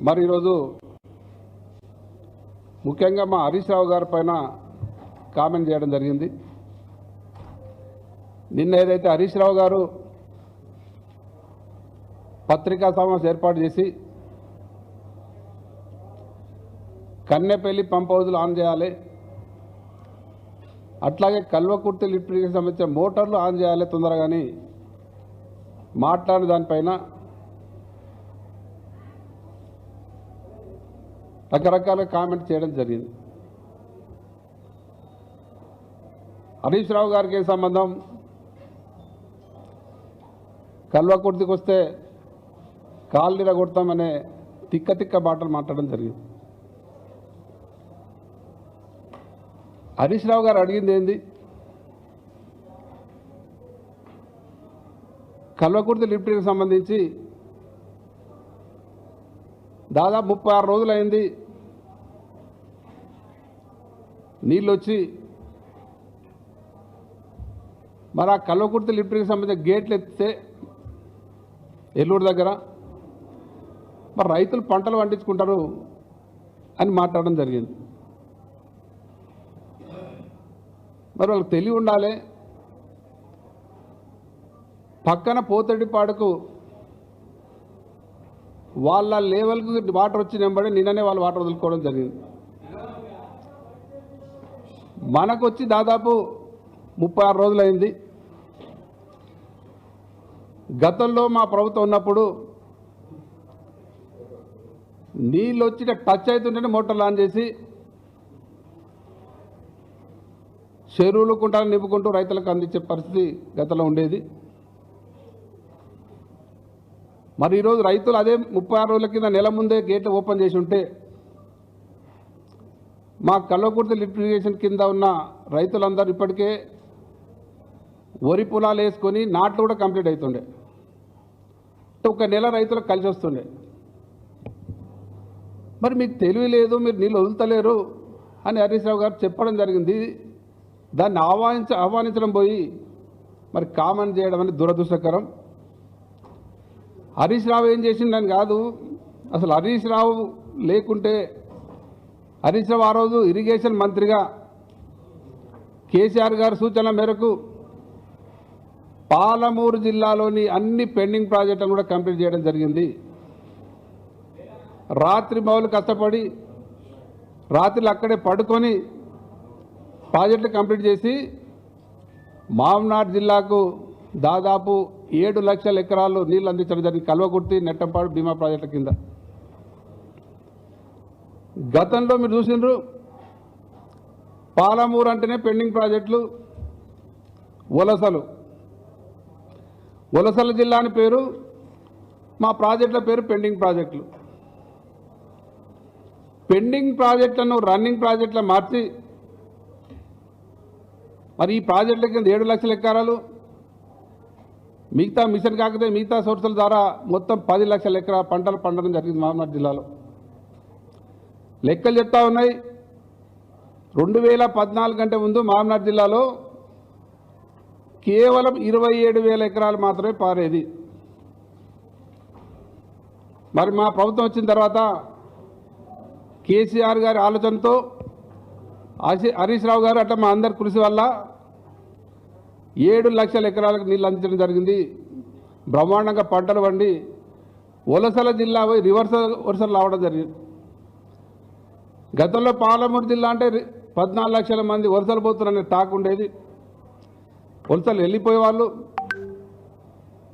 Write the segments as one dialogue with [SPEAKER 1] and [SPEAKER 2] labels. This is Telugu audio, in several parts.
[SPEAKER 1] మరి ఈరోజు ముఖ్యంగా మా హరీష్ రావు గారి పైన కామెంట్ చేయడం జరిగింది. నిన్న ఏదైతే హరీష్ రావు గారు పత్రికా సమావేశం ఏర్పాటు చేసి కన్నెపల్లి పంప్ హౌజులు ఆన్ చేయాలి అట్లాగే కల్వకుర్తి లిఫ్ట్కి సంబంధించిన మోటార్లు ఆన్ చేయాలి తొందరగాని మాట్లాడిన దానిపైన రకరకాల కామెంట్ చేయడం జరిగింది. హరీష్ రావు గారికి సంబంధం? కల్వకుర్తికి వస్తే కాళ్ళు కొడతామనే తిక్క తిక్క మాటలు మాట్లాడడం జరిగింది. హరీష్ రావు గారు అడిగింది ఏంది? కల్వకుర్తి లిఫ్ట్కి సంబంధించి దాదాపు ముప్పై ఆరు రోజులైంది. నీళ్ళు వచ్చి మరి ఆ కల్వకుర్తి లిఫ్ట్కి సంబంధించిన గేట్లు ఎత్తితే ఎల్లూరు దగ్గర మరి రైతులు పంటలు పండించుకుంటారు అని మాట్లాడడం జరిగింది. మరి వాళ్ళకి తెలివి ఉండాలి. పక్కన పోతడిపాడుకు వాళ్ళ లెవెల్కి వాటర్ వచ్చి నింబడి నిన్ననే వాళ్ళు వాటర్ వదులుకోవడం జరిగింది. మనకొచ్చి దాదాపు ముప్పై ఆరు రోజులైంది. గతంలో మా ప్రభుత్వం ఉన్నప్పుడు నీళ్ళు వచ్చి టచ్ అవుతుంటేనే మోటార్లు ఆన్ చేసి చెరువులు కుంటాలు నింపుకుంటూ రైతులకు అందించే పరిస్థితి గతంలో ఉండేది. మరి ఈరోజు రైతులు అదే ముప్పై ఆరు రోజుల కింద నెల ముందే గేట్లు ఓపెన్ చేసి ఉంటే మా కల్లకుర్తి లిఫ్ట్ ఇరిగేషన్ కింద ఉన్న రైతులందరూ ఇప్పటికే వరి పొలాలు వేసుకొని నాట్లు కూడా కంప్లీట్ అవుతుండే. ఒక నెల రైతులకు కలిసి వస్తుండే. మరి మీకు తెలివి లేదు మీరు నీళ్ళు వదులుతలేరు అని హరీష్ రావు గారు చెప్పడం జరిగింది. దాన్ని ఆహ్వానించ ఆహ్వానించడం పోయి మరి కామన్ చేయడం అనేది దురదృష్టకరం. హరీష్ రావు ఏం చేసిండని కాదు అసలు హరీష్ రావు లేకుంటే హరీష్ రావు ఆ రోజు ఇరిగేషన్ మంత్రిగా కేసీఆర్ గారి సూచన మేరకు పాలమూరు జిల్లాలోని అన్ని పెండింగ్ ప్రాజెక్టులను కూడా కంప్లీట్ చేయడం జరిగింది. రాత్రి మౌలు కష్టపడి రాత్రులు అక్కడే పడుకొని ప్రాజెక్టులు కంప్లీట్ చేసి మామనాడు జిల్లాకు దాదాపు ఏడు లక్షల ఎకరాలు నీళ్ళు అందించడం జరిగింది. కల్వకుర్తి నెట్టంపాడు బీమా ప్రాజెక్టుల కింద. గతంలో మీరు చూసిండ్రు పాలమూరు అంటేనే పెండింగ్ ప్రాజెక్టులు వలసలు. వలసల జిల్లా అని పేరు మా ప్రాజెక్టుల పేరు పెండింగ్ ప్రాజెక్టులు. పెండింగ్ ప్రాజెక్టులను రన్నింగ్ ప్రాజెక్టుల మార్చి మరి ఈ ప్రాజెక్టుల కింద ఏడు లక్షల ఎకరాలు మిగతా మిషన్ కాకపోతే మిగతా సోర్సుల ద్వారా మొత్తం పది లక్షల ఎకరా పంటలు పండడం జరిగింది మహమ్మద్ జిల్లాలో. లెక్కలు చెప్తా ఉన్నాయి. రెండు వేల పద్నాలుగు కంటే ముందు మామనాడు జిల్లాలో కేవలం ఇరవై ఏడు వేల ఎకరాలు మాత్రమే పారేది. మరి మా ప్రభుత్వం వచ్చిన తర్వాత కేసీఆర్ గారి ఆలోచనతో హరీష్ రావు గారు అట్లా మా అందరి కృషి వల్ల ఏడు లక్షల ఎకరాలకు నీళ్ళు అందించడం జరిగింది. బ్రహ్మాండంగా పంటలు వండి వలసల జిల్లా పోయి వరుసలు రావడం జరిగింది. గతంలో పాలమూరు జిల్లా అంటే పద్నాలుగు లక్షల మంది వలసలు పోతున్నారనే టాక్ ఉండేది. వలసలు వెళ్ళిపోయే వాళ్ళు.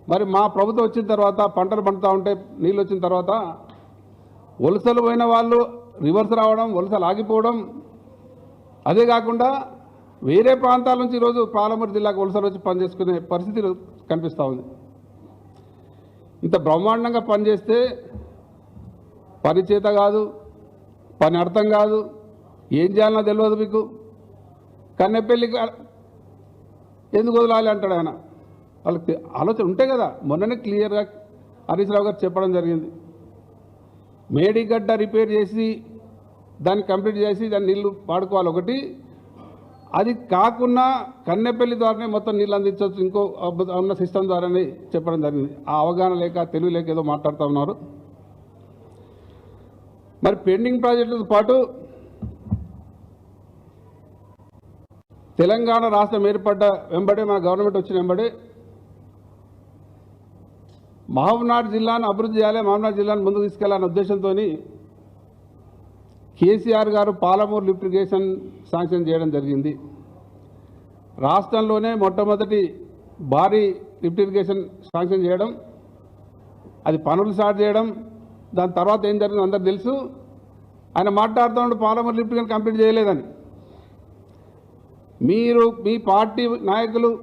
[SPEAKER 1] మరి మా ప్రభుత్వం వచ్చిన తర్వాత పంటలు పండుతూ ఉంటే నీళ్ళు వచ్చిన తర్వాత వలసలు పోయిన వాళ్ళు రివర్స్ రావడం వలసలు ఆగిపోవడం. అదే కాకుండా వేరే ప్రాంతాల నుంచి ఈరోజు పాలమూరు జిల్లాకు వలసలు వచ్చి పనిచేసుకునే పరిస్థితి కనిపిస్తూ ఉంది. ఇంత బ్రహ్మాండంగా పనిచేస్తే పరిచేత కాదు. పని అర్థం కాదు. ఏం చేయాలన్నా తెలియదు మీకు. కన్నెపల్లికి ఎందుకు వదలాలి అంటాడు ఆయన. వాళ్ళకి ఆలోచన ఉంటే కదా మొన్ననే క్లియర్గా హరీష్ రావు గారు చెప్పడం జరిగింది. మేడిగడ్డ రిపేర్ చేసి దాన్ని కంప్లీట్ చేసి దాన్ని నీళ్ళు వాడుకోవాలి ఒకటి. అది కాకుండా కన్నెపల్లి ద్వారానే మొత్తం నీళ్ళు అందించవచ్చు. ఇంకో ఉన్న సిస్టమ్ ద్వారానే చెప్పడం జరిగింది. ఆ అవగాహన లేక తెలివి లేక ఏదో మాట్లాడుతూ ఉన్నారు. మరి పెండింగ్ ప్రాజెక్టులతో పాటు తెలంగాణ రాష్ట్రం ఏర్పడ్డ వెంబడే మన గవర్నమెంట్ వచ్చిన వెంబడే మహబూబ్నాథ్ జిల్లాను అభివృద్ధి చేయాలి మహబూబ్నాథ్ జిల్లాను ముందుకు తీసుకెళ్ళాలనే ఉద్దేశంతో కేసీఆర్ గారు పాలమూరు లిఫ్ట్ ఇరిగేషన్ శాంక్షన్ చేయడం జరిగింది. రాష్ట్రంలోనే మొట్టమొదటి భారీ లిఫ్ట్ ఇరిగేషన్ శాంక్షన్ చేయడం అది పనులు స్టార్ట్ చేయడం దాని తర్వాత ఏం జరిగిందో అందరు తెలుసు. ఆయన మాట్లాడుతూ ఉంటే పాలమర్ లిఫ్ట్ కానీ కంప్లీట్ చేయలేదని. మీరు మీ పార్టీ నాయకులు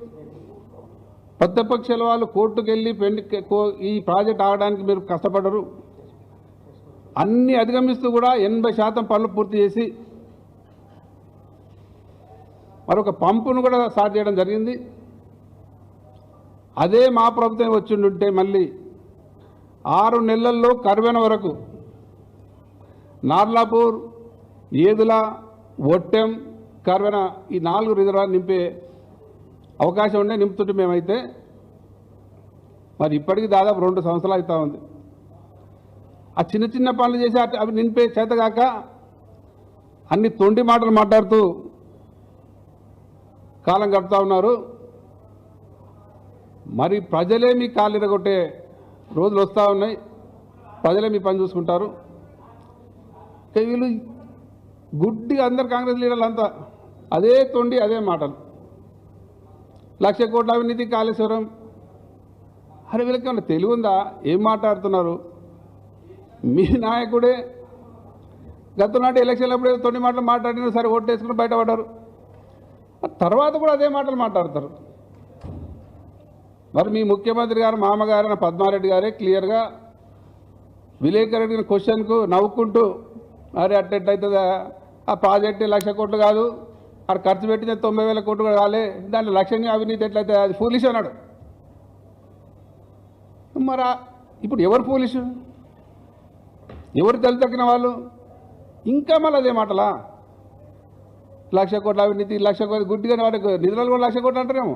[SPEAKER 1] ప్రతిపక్షాల వాళ్ళు కోర్టుకు వెళ్ళి పెండి కో- ఈ ప్రాజెక్ట్ ఆగడానికి మీరు కష్టపడరు. అన్ని అధిగమిస్తూ కూడా ఎనభై శాతం పనులు పూర్తి చేసి మరొక పంపును కూడా స్టార్ట్ చేయడం జరిగింది. అదే మా ప్రభుత్వం వచ్చిండుంటే మళ్ళీ ఆరు నెలల్లో కరువెన వరకు నార్లాపూర్ ఏదుల ఒట్టెం కరువెన ఈ నాలుగు రిజర్వాయర్ నింపే అవకాశం ఉండే నింపుతుంటే మేమైతే మరి ఇప్పటికి దాదాపు రెండు సంవత్సరాలు అవుతా ఉంది. ఆ చిన్న చిన్న పనులు చేసి అవి నింపే చేతగాక అన్ని తొండి మాటలు మాట్లాడుతూ కాలం గడుపుతా ఉన్నారు. మరి ప్రజలే మీ కాలు ఇరగొట్టే రోజులు వస్తూ ఉన్నాయి. ప్రజలే మీ పని చూసుకుంటారు. వీళ్ళు గుడ్డి అందరు కాంగ్రెస్ లీడర్లు అంతా అదే తొండి అదే మాటలు. లక్ష కోట్ల అవినీతి కాళేశ్వరం. అరే వీళ్ళకి ఏమన్నా తెలివి ఉందా? ఏం మాట్లాడుతున్నారు? మీ నాయకుడే గత నాటి ఎలక్షన్ అప్పుడు ఏదో తొండి మాటలు మాట్లాడినా సరే ఓటేసుకుని బయటపడ్డారు. తర్వాత కూడా అదే మాటలు మాట్లాడతారు. మరి మీ ముఖ్యమంత్రి గారు మామగారైన పద్మారెడ్డి గారే క్లియర్గా విలేకరుడిన క్వశ్చన్కు నవ్వుకుంటూ అరే అట్టెట్టయితుందా ఆ ప్రాజెక్ట్ లక్ష కోట్లు కాదు అక్కడ ఖర్చు పెట్టిన తొంభై వేల కోట్లు కూడా కాలే దాంట్లో లక్షణీయ అవినీతి ఎట్లయితే అది ఫూలిష్ అన్నాడు. మరి ఇప్పుడు ఎవరు పోలీసు ఎవరు తగ్గిన వాళ్ళు? ఇంకా మళ్ళీ అదే మాటలా? లక్ష కోట్ల అవినీతి లక్ష కోట్ల గుడ్డిగా వాడికి నిధులు కూడా లక్ష కోట్లు అంటారేమో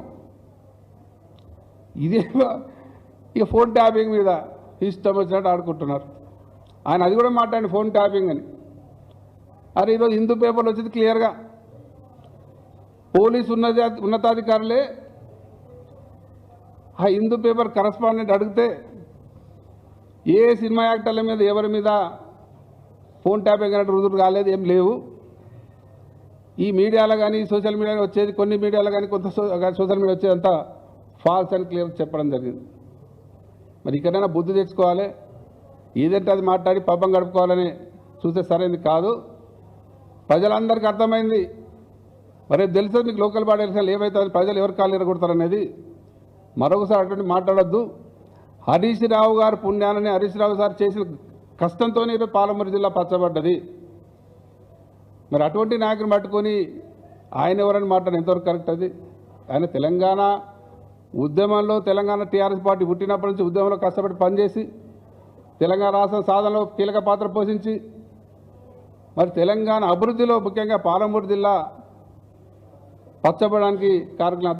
[SPEAKER 1] ఇదే ఇక ఫోన్ ట్యాపింగ్ మీద ఇష్టం వచ్చినట్టు ఆడుకుంటున్నారు. ఆయన అది కూడా మాట్లాడి ఫోన్ ట్యాపింగ్ అని. అరే ఈరోజు హిందూ పేపర్లు వచ్చింది క్లియర్గా పోలీసు ఉన్నత ఉన్నతాధికారులే. ఆ హిందూ పేపర్ కరస్పాండెంట్ అడిగితే ఏ సినిమా యాక్టర్ల మీద ఎవరి మీద ఫోన్ ట్యాపింగ్ అన్నట్టు రుజువు కాలేదు ఏం లేవు. ఈ మీడియాలో కానీ సోషల్ మీడియాలో వచ్చేది కొన్ని మీడియాలో కానీ కొంత సోషల్ మీడియా వచ్చేదంతా ఫాల్స్ అని క్లియర్ చెప్పడం జరిగింది. మరి ఇక్కడైనా బుద్ధి తెచ్చుకోవాలి. ఏదంటే అది మాట్లాడి పాపం గడుపుకోవాలని చూస్తే సరైనది కాదు. ప్రజలందరికీ అర్థమైంది. మరి తెలుసు మీకు లోకల్ బాడీ ఎలక్షన్లు ఏమవుతుంది ప్రజలు ఎవరు కాళ్ళు ఎరగొడతారనేది మరొకసారి అటువంటి మాట్లాడొద్దు. హరీష్ రావు గారు పుణ్యాలని హరీష్ రావు సార్ చేసిన కష్టంతోనే ఈరోజు పాలమూరు జిల్లా పచ్చబడ్డది. మరి అటువంటి నాయకుని పట్టుకొని ఆయన ఎవరని మాట్లాడి ఎంతవరకు కరెక్ట్ అది? ఆయన తెలంగాణ ఉద్యమంలో తెలంగాణ టీఆర్ఎస్ పార్టీ పుట్టినప్పటి నుంచి ఉద్యమంలో కష్టపడి పనిచేసి తెలంగాణ రాష్ట్ర సాధనలో కీలక పాత్ర పోషించి మరి తెలంగాణ అభివృద్ధిలో ముఖ్యంగా పాలమూరు జిల్లా పచ్చబడడానికి కార్యక్రమం